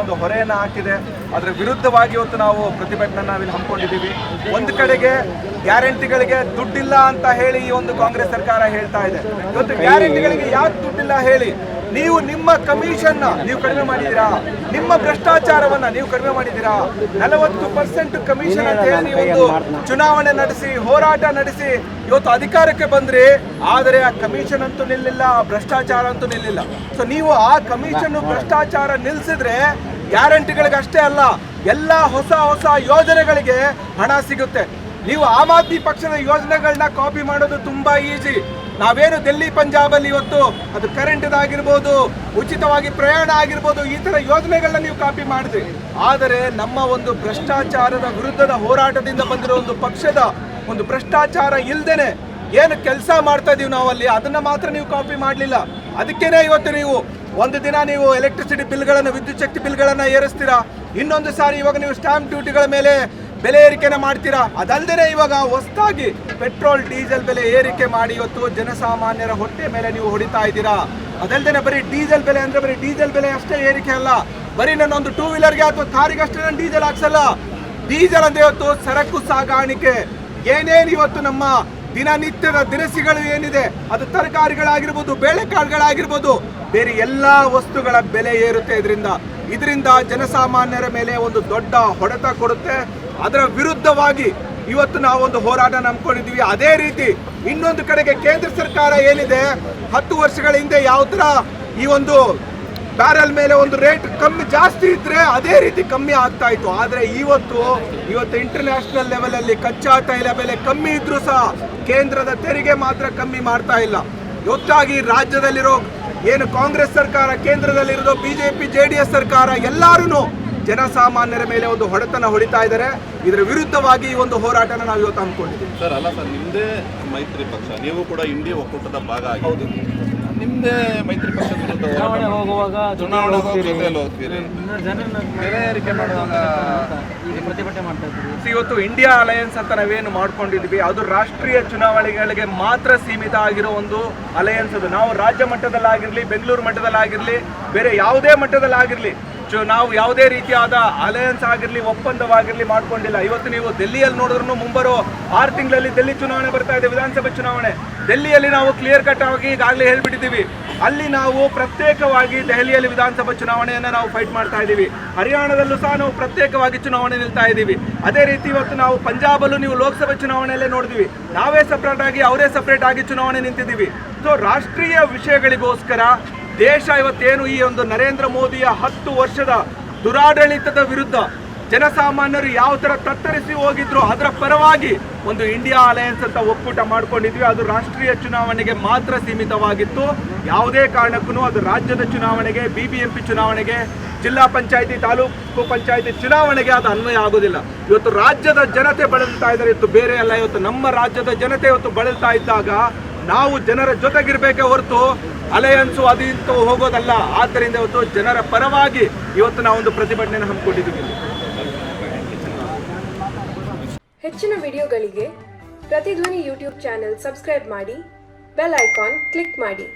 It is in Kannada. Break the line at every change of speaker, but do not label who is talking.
ಒಂದು ಹೊರೆಯನ್ನ ಹಾಕಿದೆ. ಅದರ ವಿರುದ್ಧವಾಗಿ ಇವತ್ತು ನಾವು ಪ್ರತಿಭಟನೆ ನಾವಿಲ್ಲಿ ಹಮ್ಮಿಕೊಂಡಿದ್ದೀವಿ. ಒಂದು ಕಡೆಗೆ ಗ್ಯಾರಂಟಿಗಳಿಗೆ ದುಡ್ಡಿಲ್ಲ ಅಂತ ಹೇಳಿ ಈ ಒಂದು ಕಾಂಗ್ರೆಸ್ ಸರ್ಕಾರ ಹೇಳ್ತಾ ಇದೆ. ಇವತ್ತು ಗ್ಯಾರಂಟಿಗಳಿಗೆ ಯಾಕೆ ದುಡ್ಡಿಲ್ಲ ಹೇಳಿ? ನೀವು ನಿಮ್ಮ ಕಮಿಷನ್ ನೀವು ಕಡಿಮೆ ಮಾಡಿದ್ದೀರಾ? ನಿಮ್ಮ ಭ್ರಷ್ಟಾಚಾರವನ್ನ ನೀವು ಕಡಿಮೆ ಮಾಡಿದ್ದೀರಾ? ನಲವತ್ತು ಪರ್ಸೆಂಟ್ ಕಮಿಷನ್ ಅಂತ ಹೇಳಿ ಒಂದು ಚುನಾವಣೆ ನಡೆಸಿ, ಹೋರಾಟ ನಡೆಸಿ ಇವತ್ತು ಅಧಿಕಾರಕ್ಕೆ ಬಂದ್ರಿ ಆದರೆ ಆ ಕಮಿಷನ್ ಅಂತೂ ನಿಲ್ಲಿಲ್ಲ, ಆ ಭ್ರಷ್ಟಾಚಾರ ಅಂತೂ ನಿಲ್ಲಿಲ್ಲ. ಸೊ ನೀವು ಆ ಕಮಿಷನ್, ಭ್ರಷ್ಟಾಚಾರ ನಿಲ್ಲಿಸಿದ್ರೆ ಗ್ಯಾರಂಟಿಗಳಿಗಷ್ಟೇ ಅಲ್ಲ, ಎಲ್ಲ ಹೊಸ ಹೊಸ ಯೋಜನೆಗಳಿಗೆ ಹಣ ಸಿಗುತ್ತೆ. ನೀವು ಆಮ್ ಆದ್ಮಿ ಪಕ್ಷದ ಯೋಜನೆಗಳನ್ನ ಕಾಪಿ ಮಾಡೋದು ತುಂಬಾ ಈಸಿ ನಾವೇನು ದೆಲ್ಲಿ ಪಂಜಾಬ್ ಅಲ್ಲಿ ಇವತ್ತು ಅದು ಕರೆಂಟ್ ಆಗಿರ್ಬೋದು ಉಚಿತವಾಗಿ ಪ್ರಯಾಣ ಆಗಿರ್ಬೋದು, ಈ ತರ ಯೋಜನೆಗಳನ್ನ ನೀವು ಕಾಪಿ ಮಾಡಿದ್ರಿ. ಆದರೆ ನಮ್ಮ ಒಂದು ಭ್ರಷ್ಟಾಚಾರದ ವಿರುದ್ಧದ ಹೋರಾಟದಿಂದ ಬಂದಿರೋ ಒಂದು ಪಕ್ಷದ ಒಂದು ಭ್ರಷ್ಟಾಚಾರ ಇಲ್ದೇನೆ ಏನು ಕೆಲಸ ಮಾಡ್ತಾ ಇದೀವಿ ನಾವು ಅಲ್ಲಿ ಅದನ್ನ ಮಾತ್ರ ನೀವು ಕಾಪಿ ಮಾಡಲಿಲ್ಲ. ಅದಕ್ಕೇನೆ ಇವತ್ತು ನೀವು ಒಂದು ದಿನ ನೀವು ಎಲೆಕ್ಟ್ರಿಸಿಟಿ ಬಿಲ್ಗಳನ್ನು, ವಿದ್ಯುತ್ ಶಕ್ತಿ ಬಿಲ್ಗಳನ್ನು ಏರಿಸ್ತೀರಾ? ಇನ್ನೊಂದು ಸಾರಿ ಇವಾಗ ನೀವು ಸ್ಟಾಂಪ್ ಡ್ಯೂಟಿಗಳ ಮೇಲೆ ಬೆಲೆ ಏರಿಕೆನ ಮಾಡ್ತೀರಾ? ಅದಲ್ಲದೆ ಇವಾಗ ಹೊಸದಾಗಿ ಪೆಟ್ರೋಲ್, ಡೀಸೆಲ್ ಬೆಲೆ ಏರಿಕೆ ಮಾಡಿ ಇವತ್ತು ಜನಸಾಮಾನ್ಯರ ಹೊಟ್ಟೆ ಮೇಲೆ ನೀವು ಹೊಡಿತಾ ಇದ್ದೀರಾ? ಅದಲ್ಲದೆ ಬರೀ ಡೀಸೆಲ್ ಬೆಲೆ ಅಂದ್ರೆ ಬರೀ ಡೀಸೆಲ್ ಬೆಲೆ ಅಷ್ಟೇ ಏರಿಕೆ ಅಲ್ಲ. ಬರೀ ನನ್ನೊಂದು ಟೂ ವೀಲರ್ಗೆ ಅಥವಾ ಕಾರಿಗೆ ಅಷ್ಟೇ ನಾನು ಡೀಸೆಲ್ ಹಾಕ್ಸಲ್ಲ. ಡೀಸೆಲ್ ಅಂದ್ರೆ ಇವತ್ತು ಸರಕು ಸಾಗಾಣಿಕೆ. ಏನೇನು ಇವತ್ತು ನಮ್ಮ ದಿನನಿತ್ಯದ ದಿನಸಿಗಳು ಏನಿದೆ? ಅದು ತರಕಾರಿಗಳಾಗಿರ್ಬೋದು, ಬೇಳೆಕಾಳುಗಳಾಗಿರ್ಬೋದು, ಬೇರೆ ಎಲ್ಲ ವಸ್ತುಗಳ ಬೆಲೆ ಏರುತ್ತೆ ಇದರಿಂದ. ಇದರಿಂದ ಜನಸಾಮಾನ್ಯರ ಮೇಲೆ ಒಂದು ದೊಡ್ಡ ಹೊಡೆತ ಕೊಡುತ್ತೆ. ಅದರ ವಿರುದ್ಧವಾಗಿ ಇವತ್ತು ನಾವೊಂದು ಹೋರಾಟ ನಂಬ್ಕೊಂಡಿದ್ದೀವಿ. ಅದೇ ರೀತಿ ಇನ್ನೊಂದು ಕಡೆಗೆ ಕೇಂದ್ರ ಸರ್ಕಾರ ಏನಿದೆ? ಹತ್ತು ವರ್ಷಗಳ ಹಿಂದೆ ಯಾವ ಥರ ಈ ಒಂದು ಬ್ಯಾರಲ್ ಮೇಲೆ ಒಂದು ರೇಟ್ ಕಮ್ಮಿ ಜಾಸ್ತಿ ಇದ್ರೆ ಅದೇ ರೀತಿ ಕಮ್ಮಿ ಆಗ್ತಾ ಇತ್ತು. ಆದ್ರೆ ಇವತ್ತು ಇವತ್ತು ಇಂಟರ್ನ್ಯಾಷನಲ್ ಲೆವೆಲಲ್ಲಿ ಕಚ್ಚಾ ತೈಲ ಬೆಲೆ ಕಮ್ಮಿ ಇದ್ರೂ ಸಹ ಕೇಂದ್ರದ ತೆರಿಗೆ ಮಾತ್ರ ಕಮ್ಮಿ ಮಾಡ್ತಾ ಇಲ್ಲ. ಹೆಚ್ಚಾಗಿ ರಾಜ್ಯದಲ್ಲಿರೋ ಏನು ಕಾಂಗ್ರೆಸ್ ಸರ್ಕಾರ, ಕೇಂದ್ರದಲ್ಲಿರೋದು ಬಿಜೆಪಿ ಜೆ ಡಿ ಎಸ್ ಸರ್ಕಾರ ಎಲ್ಲಾರು ಜನಸಾಮಾನ್ಯರ ಮೇಲೆ ಒಂದು ಹೊಡೆತನ ಹೊಡಿತಾ ಇದ್ದಾರೆ. ಇದರ ವಿರುದ್ಧವಾಗಿ ಈ ಒಂದು ಹೋರಾಟನ ನಾವು ಇವತ್ತು ಹಮ್ಮಿಕೊಂಡಿದ್ದೀವಿ.
ಸರ್ ಅಲ್ಲ ಸರ್ ನಿಮ್ದೇ ಮೈತ್ರಿ ಪಕ್ಷ ನೀವು ಕೂಡ ಇಂಡಿ ಒಕ್ಕೂಟದ ಭಾಗ ಆಗಿ. ನಿಮ್ದೇ ಮೈತ್ರಿ ಪಕ್ಷದ ವಿರುದ್ಧ
ಚುನಾವಣೆ ಹೋಗುವಾಗ
ಚುನಾವಣೆ ಜೊತೆಯಲ್ಲಿ ಹೋಗ್ತೀರಿ? ಮಾಡುವಾಗ
ಪ್ರತಿಭಟನೆ ಮಾಡ್ತಾ ಇದ್ದೀವಿ
ಇವತ್ತು ಇಂಡಿಯಾ ಅಲಯನ್ಸ್ ಅಂತ ನಾವೇನು ಮಾಡ್ಕೊಂಡಿದ್ವಿ ಅದು ರಾಷ್ಟ್ರೀಯ ಚುನಾವಣೆಗಳಿಗೆ ಮಾತ್ರ ಸೀಮಿತ ಆಗಿರೋ ಒಂದು ಅಲಯನ್ಸ್ ಅದು. ನಾವು ರಾಜ್ಯ ಮಟ್ಟದಲ್ಲಾಗಿರಲಿ ಬೆಂಗಳೂರು ಮಟ್ಟದಲ್ಲಾಗಿರಲಿ ಬೇರೆ ಯಾವುದೇ ಮಟ್ಟದಲ್ಲಾಗಿರ್ಲಿ ನಾವು ಯಾವುದೇ ರೀತಿಯಾದ ಅಲಯನ್ಸ್ ಆಗಿರಲಿ, ಒಪ್ಪಂದವಾಗಿರಲಿ ಮಾಡ್ಕೊಂಡಿಲ್ಲ. ಇವತ್ತು ನೀವು ದೆಲ್ಲಿಯಲ್ಲಿ ನೋಡಿದ್ರು ಮುಂಬರೋ ಆರು ತಿಂಗಳಲ್ಲಿ ದೆಲ್ಲಿ ಚುನಾವಣೆ ಬರ್ತಾ ಇದೆ, ವಿಧಾನಸಭೆ ಚುನಾವಣೆ. ದೆಲ್ಲಿಯಲ್ಲಿ ನಾವು ಕ್ಲಿಯರ್ ಕಟ್ ಆಗಿ ಈಗಾಗಲೇ ಹೇಳ್ಬಿಟ್ಟಿದ್ದೀವಿ. ಅಲ್ಲಿ ನಾವು ಪ್ರತ್ಯೇಕವಾಗಿ ದೆಹಲಿಯಲ್ಲಿ ವಿಧಾನಸಭಾ ಚುನಾವಣೆಯನ್ನು ನಾವು ಫೈಟ್ ಮಾಡ್ತಾ ಇದ್ದೀವಿ. ಹರಿಯಾಣದಲ್ಲೂ ಸಹ ನಾವು ಪ್ರತ್ಯೇಕವಾಗಿ ಚುನಾವಣೆ ನಿಲ್ತಾ ಇದ್ದೀವಿ. ಅದೇ ರೀತಿ ಇವತ್ತು ನಾವು ಪಂಜಾಬಲ್ಲೂ ನೀವು ಲೋಕಸಭೆ ಚುನಾವಣೆಯಲ್ಲೇ ನೋಡಿದ್ವಿ. ನಾವೇ ಸಪ್ರೇಟ್ ಆಗಿ, ಅವರೇ ಸಪ್ರೇಟ್ ಆಗಿ ಚುನಾವಣೆ ನಿಂತಿದ್ದೀವಿ. ಸೊ ರಾಷ್ಟ್ರೀಯ ವಿಷಯಗಳಿಗೋಸ್ಕರ ದೇಶ ಇವತ್ತೇನು ಈ ಒಂದು ನರೇಂದ್ರ ಮೋದಿಯ ಹತ್ತು ವರ್ಷದ ದುರಾಡಳಿತದ ವಿರುದ್ಧ ಜನಸಾಮಾನ್ಯರು ಯಾವ ಥರ ತತ್ತರಿಸಿ ಹೋಗಿದ್ರು ಅದರ ಪರವಾಗಿ ಒಂದು ಇಂಡಿಯಾ ಅಲಯನ್ಸ್ ಅಂತ ಒಕ್ಕೂಟ ಮಾಡ್ಕೊಂಡಿದ್ವಿ. ಅದು ರಾಷ್ಟ್ರೀಯ ಚುನಾವಣೆಗೆ ಮಾತ್ರ ಸೀಮಿತವಾಗಿತ್ತು. ಯಾವುದೇ ಕಾರಣಕ್ಕೂ ಅದು ರಾಜ್ಯದ ಚುನಾವಣೆಗೆ ಬಿಬಿಎಂಪಿ ಚುನಾವಣೆಗೆ, ಜಿಲ್ಲಾ ಪಂಚಾಯತಿ, ತಾಲೂಕು ಪಂಚಾಯತಿ ಚುನಾವಣೆಗೆ ಅದು ಅನ್ವಯ ಆಗೋದಿಲ್ಲ. ಇವತ್ತು ರಾಜ್ಯದ ಜನತೆ ಬಳಲ್ತಾ ಇದ್ದಾರೆ. ಇವತ್ತು ಬೇರೆ ಅಲ್ಲ, ಇವತ್ತು ನಮ್ಮ ರಾಜ್ಯದ ಜನತೆ ಇವತ್ತು ಬಳಲ್ತಾ ಇದ್ದಾಗ ನಾವು ಜನರ ಜೊತೆಗಿರ್ಬೇಕೇ ಹೊರತು ಅಲಯನ್ಸು ಅದು ಇಂತೂ ಹೋಗೋದಲ್ಲ ಆದ್ದರಿಂದ ಇವತ್ತು ಜನರ ಪರವಾಗಿ ಇವತ್ತು ನಾವೊಂದು ಪ್ರತಿಭಟನೆ ಹಮ್ಮಿಕೊಂಡಿದ್ದೀವಿ.
ಹೆಚ್ಚಿನ ವಿಡಿಯೋಗಳಿಗೆ ಪ್ರತಿಧ್ವನಿ ಯೂಟ್ಯೂಬ್ ಚಾನೆಲ್ ಸಬ್ಸ್ಕ್ರೈಬ್ ಮಾಡಿ, ಬೆಲ್ ಐಕಾನ್ ಕ್ಲಿಕ್ ಮಾಡಿ